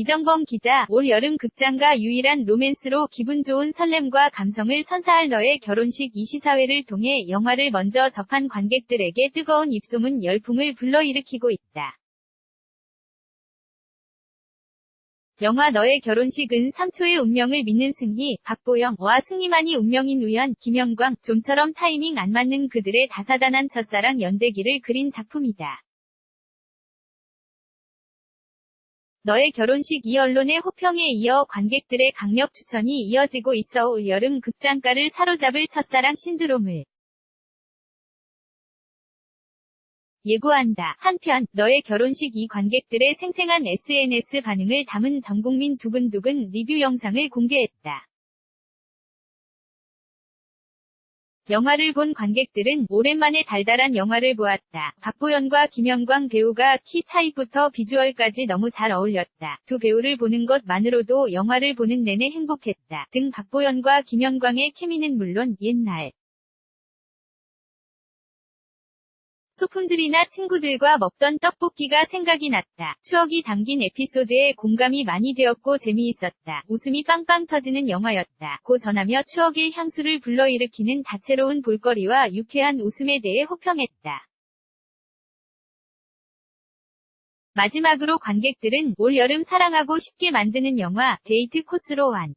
이정범 기자, 올 여름 극장가 유일한 로맨스로 기분 좋은 설렘과 감성을 선사할 너의 결혼식 이 시사회를 통해 영화를 먼저 접한 관객들에게 뜨거운 입소문 열풍을 불러일으키고 있다. 영화 너의 결혼식은 3초의 운명을 믿는 승희, 박보영와 승희만이 운명인 우연, 김영광, 좀처럼 타이밍 안 맞는 그들의 다사다난 첫사랑 연대기를 그린 작품이다. 너의 결혼식 이 언론의 호평에 이어 관객들의 강력 추천이 이어지고 있어 올 여름 극장가를 사로잡을 첫사랑 신드롬을 예고한다. 한편 너의 결혼식 이 관객들의 생생한 SNS 반응을 담은 전국민 두근두근 리뷰 영상을 공개했다. 영화를 본 관객들은 오랜만에 달달한 영화를 보았다. 박보연과 김영광 배우가 키 차이부터 비주얼까지 너무 잘 어울렸다. 두 배우를 보는 것만으로도 영화를 보는 내내 행복했다. 등 박보연과 김영광의 케미는 물론 옛날 소품들이나 친구들과 먹던 떡볶이가 생각이 났다. 추억이 담긴 에피소드에 공감이 많이 되었고 재미있었다. 웃음이 빵빵 터지는 영화였다. 고 전하며 추억의 향수를 불러일으키는 다채로운 볼거리와 유쾌한 웃음에 대해 호평했다. 마지막으로 관객들은 올 여름 사랑하고 싶게 만드는 영화 데이트 코스로 완.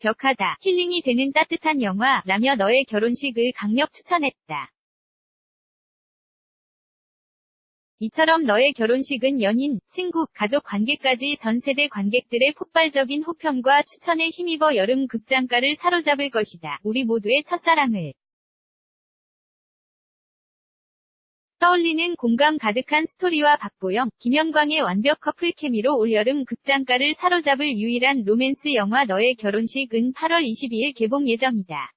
벽하다, 힐링이 되는 따뜻한 영화, 라며 너의 결혼식을 강력 추천했다. 이처럼 너의 결혼식은 연인, 친구, 가족 관계까지 전 세대 관객들의 폭발적인 호평과 추천에 힘입어 여름 극장가를 사로잡을 것이다. 우리 모두의 첫사랑을 떠올리는 공감 가득한 스토리와 박보영, 김영광의 완벽 커플 케미로 올여름 극장가를 사로잡을 유일한 로맨스 영화 너의 결혼식은 8월 22일 개봉 예정이다.